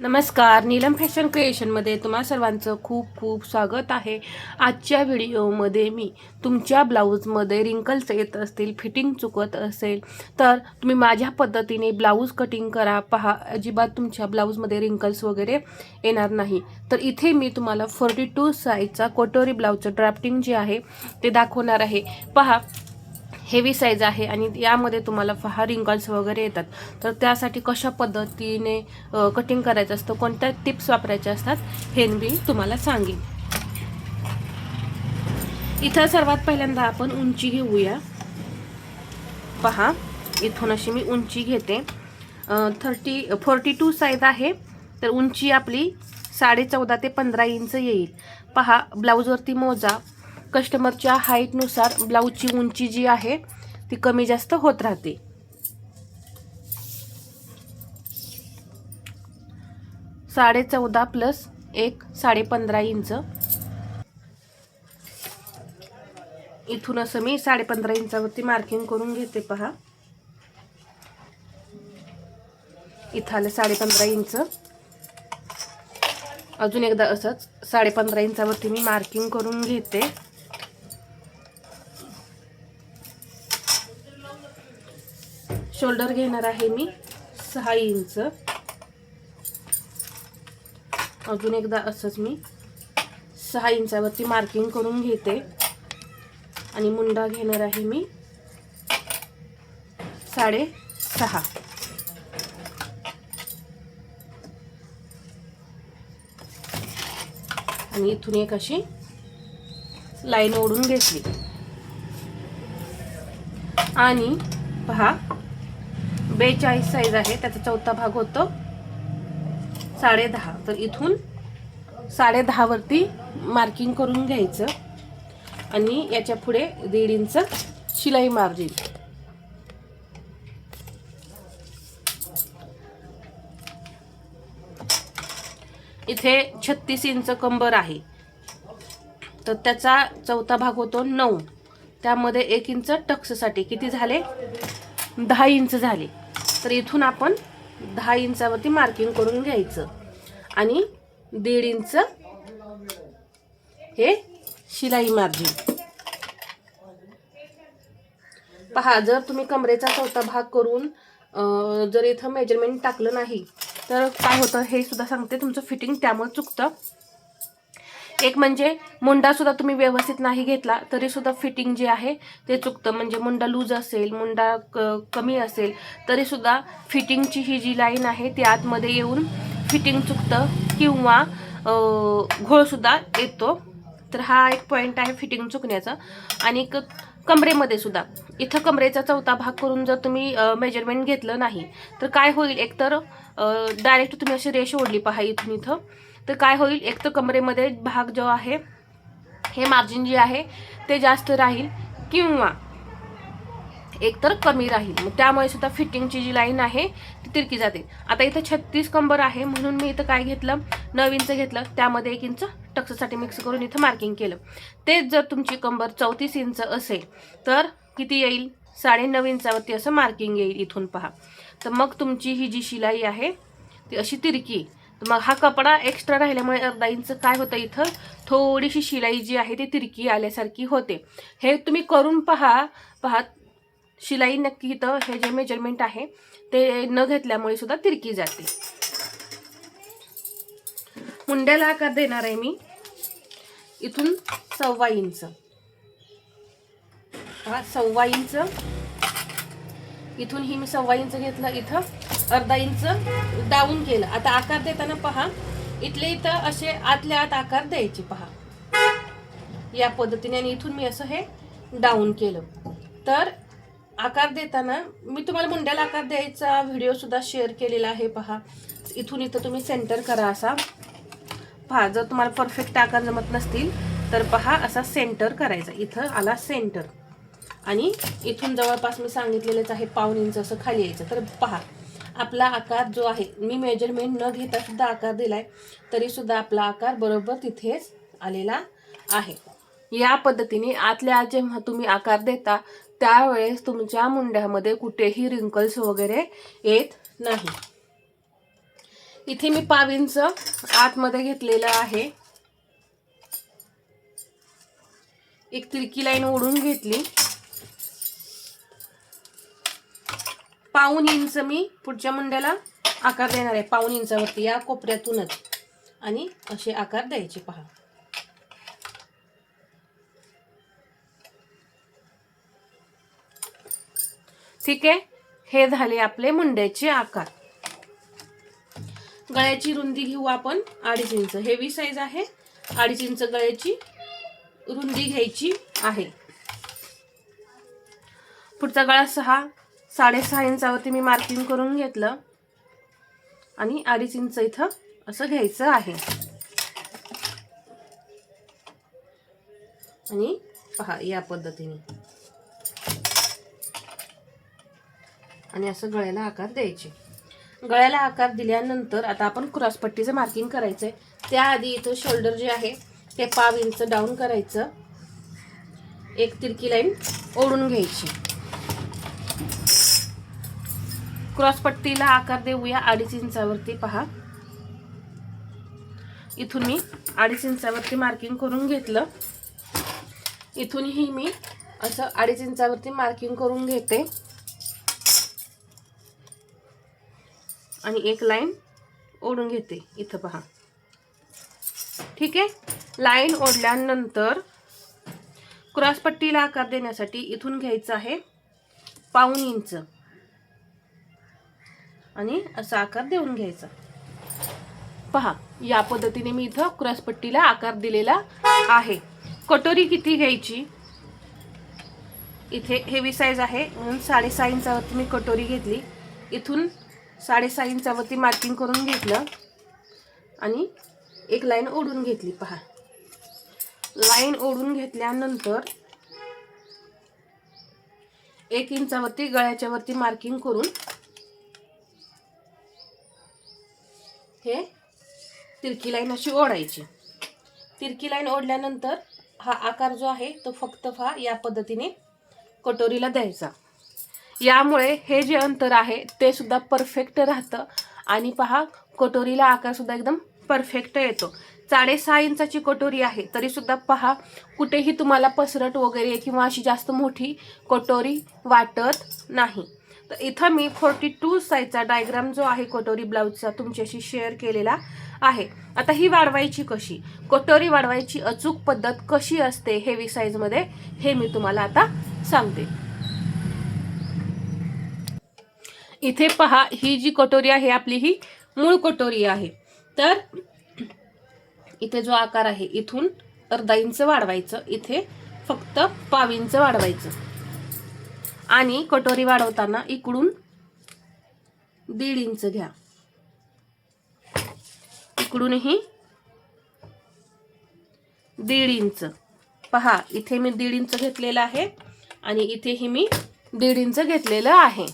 नमस्कार नीलम फॅशन क्रिएशनमध्ये तुम्हा सर्वांचं खूप खूप स्वागत आहे. आजच्या व्हिडिओमध्ये मी तुमच्या ब्लाऊजमध्ये रिंकल्स येत असतील फिटिंग चुकत असेल तर तुम्ही माझ्या पद्धतीने ब्लाऊज कटिंग करा. पहा अजिबात तुमच्या ब्लाऊजमध्ये रिंकल्स वगैरे येणार नाही. तर इथे मी तुम्हाला फोर्टी टू साईजचा कोटोरी ब्लाऊजचं ड्राफ्टिंग जे आहे ते दाखवणार आहे. पहा हेवी साईज आहे आणि यामध्ये तुम्हाला पहा रिंगल्स वगैरे येतात. तर त्यासाठी कशा पद्धतीने कटिंग करायचं असतं कोणत्या टिप्स वापरायच्या असतात हे मी तुम्हाला सांगेन. इथं सर्वात पहिल्यांदा आपण उंची घेऊया. पहा इथून अशी मी उंची घेते. थर्टी फोर्टी टू साईज आहे तर उंची आपली साडे चौदा ते पंधरा इंच येईल. पहा ब्लाऊजवरती मोजा. कस्टमरच्या हाईटनुसार ब्लाऊजची उंची जी आहे ती कमी जास्त होत राहते. साडे चौदा प्लस एक साडे पंधरा इंच. इथून असं मी साडे पंधरा इंचावरती मार्किंग करून घेते पहा. इथं आलं साडे पंधरा इंच. अजून एकदा असंच साडे पंधरा इंचावरती मी मार्किंग करून घेते. शोल्डर घेणार आहे मी सहा इंच. अजून एकदा असंच मी सहा इंचावरती मार्किंग करून घेते. आणि मुंडा घेणार आहे मी साडे सहा. आणि इथून एक अशी लाईन ओढून घेतली. आणि पहा बेचाळीस साईज आहे. त्याचा चौथा भाग होतो साडे दहा. तर इथून साडे दहावरती मार्किंग करून घ्यायचं आणि याच्यापुढे दीड इंच शिलाई मार्जिन इथे छत्तीस इंच कंबर आहे. तर त्याचा चौथा भाग होतो नऊ. त्यामध्ये एक इंच टक्ससाठी किती झाले? दहा इंच झाले. तर इथून आपण दहा इंचावरती मार्किंग करून घ्यायचं. आणि दीड इंच हे शिलाई मार्जिन पहा जर तुम्ही कमरेचा चौथा भाग करून जर इथं मेजरमेंट टाकलं नाही तर काय होतं हे सुद्धा सांगते. तुमचं फिटिंग त्यामुळे चुकतं. एक म्हणजे मुंडा सुद्धा तुम्ही व्यवस्थित नाही घेतला तरी सुद्धा फिटिंग जे आहे ते चुकतं. म्हणजे मुंडा लूज असेल मुंडा क कमी असेल तरी सुद्धा फिटिंगची ही जी लाईन आहे ती आतमध्ये येऊन फिटिंग चुकतं किंवा घोळसुद्धा येतो. तर हा एक पॉईंट आहे फिटिंग चुकण्याचा. आणि कमरेमध्ये सुद्धा. इथं कमरेचा चौथा भाग करून जर तुम्ही मेजरमेंट घेतलं नाही तर काय होईल? एकतर डायरेक्ट तुम्ही अशी रेष ओढली पहा इथून इथं. तर काय होईल? एक तर कमरेमध्ये भाग जो आहे हे मार्जिन जे आहे ते जास्त राहील किंवा एकतर कमी राहील. मग त्यामुळे सुद्धा फिटिंगची जी लाईन आहे ती तिरकी जाते. आता इथं छत्तीस कंबर आहे म्हणून मी इथं काय घेतलं? नऊ इंच घेतलं. त्यामध्ये एक इंच टक्ससाठी मिक्स करून इथं मार्किंग केलं. तेच जर तुमची कंबर चौतीस इंच असेल तर किती येईल? साडे नऊ इंचावरती असं मार्किंग येईल इथून पहा. तर मग तुमची ही जी शिलाई आहे ती अशी तिरकी. मग हा कपडा एक्स्ट्रा राहिल्यामुळे अर्धा इंच काय होतं इथं? थोडीशी शिलाई जी आहे ती तिरकी आल्यासारखी होते. हे तुम्ही करून पहा. पहा शिलाई नक्की इथं हे जे मेजरमेंट आहे ते न घेतल्यामुळे सुद्धा तिरकी जाते. मुंड्याला आकार देणार आहे मी. इथून सव्वा इंच. हा सव्वा इंच. इथून ही मी सव्वा इंच घेतलं इथं. अर्धा इंच डाऊन केलं. आता आकार देताना पहा. इथले इथं असे आतल्या आत आकार द्यायचे पहा. या पद्धतीने आणि इथून मी असं हे डाऊन केलं. तर आकार देताना मी तुम्हाला मुंड्याला आकार द्यायचा व्हिडिओ सुद्धा शेअर केलेला आहे पहा. इथून इथं तुम्ही सेंटर करा असा. पहा जर तुम्हाला परफेक्ट आकार जमत नसतील तर पहा असा सेंटर करायचा. इथं आला सेंटर. आणि इथून जवळपास मी सांगितलेलंच आहे पाऊन इंच असं खाली यायचं. तर पहा. आपला आकार जो आहे मी मेजरमेंट न घेता सुद्धा आकार दिलाय तरी सुद्धा आपला आकार बरोबर तिथेच आलेला आहे. या पद्धतीने आतल्या जेव्हा तुम्ही आकार देता त्यावेळेस तुमच्या मुंड्यामध्ये कुठेही रिंकल्स वगैरे येत नाही. इथे मी पावींच आतमध्ये घेतलेलं आहे. एक तिरकी लाईन ओढून घेतली. पाऊन इंच मी पुढच्या मुंड्याला आकार देणार आहे. पाऊन इंचावरती या कोपऱ्यातूनच. आणि असे आकार द्यायचे पहा. ठीक आहे? हे झाले आपले मुंड्याचे आकार. गळ्याची रुंदी घेऊ आपण अडीच इंच. हेवी साईज आहे. अडीच इंच गळ्याची रुंदी घ्यायची आहे. पुढचा गळा सहा. साडेसहा इंचावरती मी मार्किंग करून घेतलं. आणि अडीच इंच इथं असं घ्यायचं आहे. आणि पहा या पद्धतीने. आणि असं गळ्याला आकार द्यायचे. गळ्याला आकार दिल्यानंतर आता आपण क्रॉसपट्टीचं मार्किंग करायचं आहे त्याआधी इथं शोल्डर जे आहे ते पाव इंच डाऊन करायचं. एक तिरकी लाईन ओढून घ्यायची. क्रॉसपट्टीला आकार देऊया अडीच इंचावरती पहा. इथून मी अडीच इंचावरती मार्किंग करून घेतलं. इथूनही मी असं अडीच इंचावरती मार्किंग करून घेते. आणि एक लाईन ओढून घेते. इथं पहा. ठीक आहे? लाईन ओढल्यानंतर क्रॉसपट्टीला आकार देण्यासाठी इथून घ्यायचं आहे पाऊन इंच. आणि असा आकार देऊन घ्यायचा. पहा या पद्धतीने मी इथं क्रॉसपट्टीला आकार दिलेला आहे. कटोरी किती घ्यायची? इथे हेवी साईज आहे. म्हणून साडेसहा इंचावरती मी कटोरी घेतली. इथून साडेसहा इंचावरती मार्किंग करून घेतलं. आणि एक लाईन ओढून घेतली पहा. लाईन ओढून घेतल्यानंतर एक इंचावरती गळ्याच्यावरती मार्किंग करून हे तिरकी लाईन अशी ओढायची. तिरकी लाईन ओढल्यानंतर हा आकार जो आहे तो फक्त हा या पद्धतीने कटोरीला द्यायचा. यामुळे हे जे अंतर आहे ते सुद्धा परफेक्ट राहतं आणि पहा कटोरीला आकार सुद्धा एकदम परफेक्ट येतो. साडेसहा इंचाची कटोरी आहे तरी सुद्धा पहा कुठेही तुम्हाला पसरट वगैरे किंवा अशी जास्त मोठी कटोरी वाटत नाही. तर इथं मी फोर्टी टू साईजचा डायग्राम जो आहे कटोरी ब्लाऊजचा तुमच्याशी शेअर केलेला आहे. आता ही वाढवायची कशी? कटोरी वाढवायची अचूक पद्धत कशी असते हेवी साईजमध्ये हे मी तुम्हाला आता सांगते. इथे पहा ही जी कटोरी आहे आपली ही मूळ कटोरी आहे. तर इथे जो आकार आहे इथून अर्धा इंच वाढवायचं. इथे फक्त पाव इंच वाढवायचं. आणि कटोरी वाढवताना इकडून दीड इंच घ्या. इकडूनही दीड इंच. पहा इथे मी दीड इंच घेतलेलं आहे आणि इथेही मी दीड इंच घेतलेलं आहे.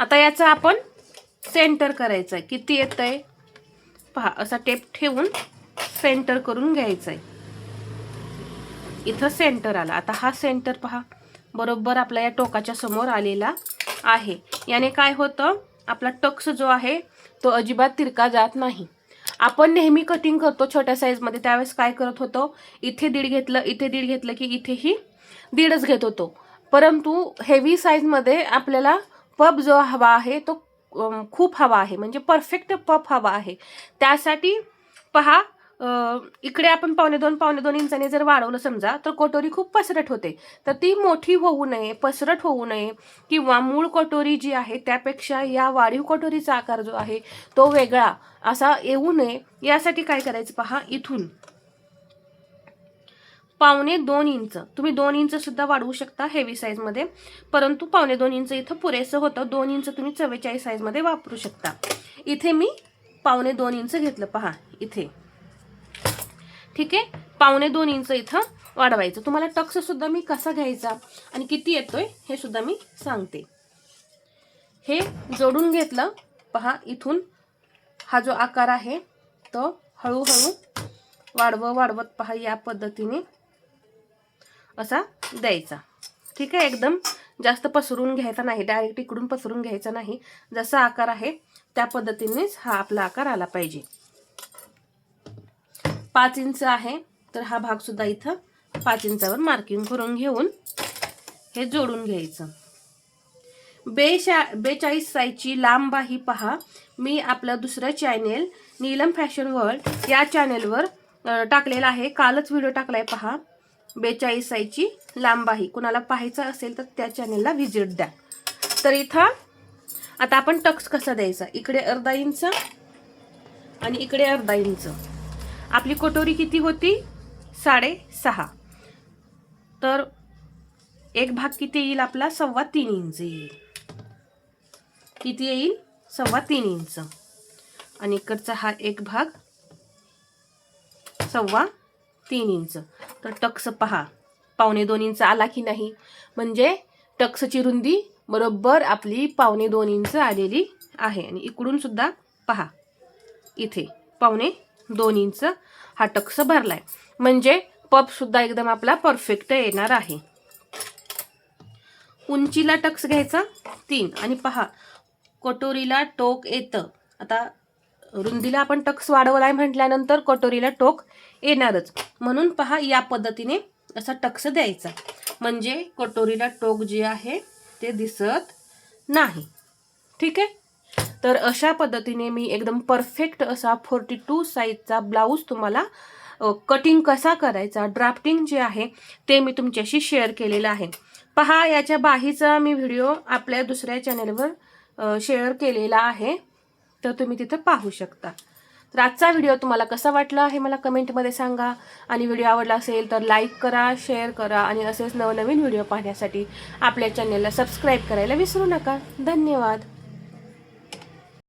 आता याचं आपण सेंटर करायचं आहे किती येत आहे पहा असा टेप ठेवून सेंटर करून घ्यायचं आहे इथं सेंटर आला. आता हा सेंटर पहा बरोबर आपल्या या टोकाच्या समोर आलेला आहे. याने काय होतं? आपला टक्स जो आहे तो अजिबात तिरका जात नाही. आपण नेहमी कटिंग करतो छोट्या साईजमध्ये त्यावेळेस काय करत होतो? इथे दीड घेतलं इथे दीड घेतलं की इथेही दीडच घेत होतो. परंतु हेवी साईजमध्ये आपल्याला पब जो हवा आहे तो खूप हवा आहे. म्हणजे परफेक्ट पप हवा आहे. त्यासाठी पहा इकडे आपण पावणे दोन पावणे दोन इंचाने जर वाढवलं समजा तर कटोरी खूप पसरट होते. तर ती मोठी होऊ नये पसरट होऊ नये किंवा मूळ कटोरी जी आहे त्यापेक्षा या वाढीव कटोरीचा आकार जो आहे तो वेगळा. असा येऊ नये. यासाठी काय करायचं पहा इथून. पावणे दोन इंच. तुम्ही दोन इंच सुद्धा वाढवू शकता हेवी साईजमध्ये परंतु पावणे दोन इंच इथं पुरेसं होतं. दोन इंच तुम्ही चव्वेचाळीस साईजमध्ये वापरू शकता. इथे मी पावणे दोन इंच घेतलं. पहा इथे. ठीक आहे? पावणे दोन इंच इथं वाढवायचं. तुम्हाला टक्स सुद्धा मी कसा घ्यायचा आणि किती येतोय हे सुद्धा मी सांगते. हे जोडून घेतलं. पहा इथून हा जो आकार आहे तो हळूहळू वाढवं वाढवत पहा या पद्धतीने असा द्यायचा. ठीक आहे? एकदम जास्त पसरून घ्यायचा नाही. डायरेक्ट इकडून पसरून घ्यायचा नाही. जसा आकार आहे त्या पद्धतीनेच हा आपला आकार आला पाहिजे. पाच इंच आहे. तर हा भाग सुद्धा इथं पाच इंचावर मार्किंग करून घेऊन हे जोडून घ्यायचं. बेशा बेचाळीस साईजची लांब बाही पहा. मी आपलं दुसरं चॅनेल नीलम फॅशन वर्ल्ड या चॅनेलवर टाकलेला आहे. कालच व्हिडिओ टाकला आहे पहा. बेचाळीस साईजची लांबाही कुणाला पाहायचं असेल तर त्या चॅनेलला व्हिजिट द्या. तर इथं आता आपण टक्स कसा द्यायचा? इकडे अर्धा इंच आणि इकडे अर्धा इंच. आपली कटोरी किती होती? साडेसहा तर एक भाग किती येईल आपला? सव्वा तीन इंच येईल. किती येईल? सव्वा तीन इंच. आणि इकडचा हा एक भाग सव्वा तीन इंच. तर टक्स पहा. पावणे दोन इंच आला की नाही? म्हणजे टक्सची रुंदी बरोबर आपली पावणे दोन इंच आलेली आहे. आणि इकडून सुद्धा पहा. इथे पावणे दोन इंच हा टक्स भरलाय. म्हणजे पप सुद्धा एकदम आपला परफेक्ट येणार आहे. उंचीला टक्स घ्यायचा तीन. आणि पहा कटोरीला टोक येतं. आता रुंदीला आपण टक्स वाढवलाय म्हटल्यानंतर कटोरीला टोक येणारच. म्हणून पहा या पद्धतीने असा टक्स द्यायचा. म्हणजे कटोरीला टोक जे आहे ते दिसत नाही. ठीक आहे? तर अशा पद्धतीने मी एकदम परफेक्ट असा फोर्टी टू साईजचा ब्लाऊज तुम्हाला कटिंग कसा करायचा ड्राफ्टिंग जे आहे ते मी तुमच्याशी शेअर केलेलं आहे. पहा याच्या बाहीचा मी व्हिडिओ आपल्या दुसऱ्या चॅनेलवर शेअर केलेला आहे. तर तुम्ही तिथं पाहू शकता. तर आजचा व्हिडिओ तुम्हाला कसा वाटला हे मला कमेंटमध्ये सांगा. आणि व्हिडिओ आवडला असेल तर लाईक करा शेअर करा आणि असेच नवनवीन व्हिडिओ पाहण्यासाठी आपल्या चॅनेलला सबस्क्राईब करायला विसरू नका. धन्यवाद.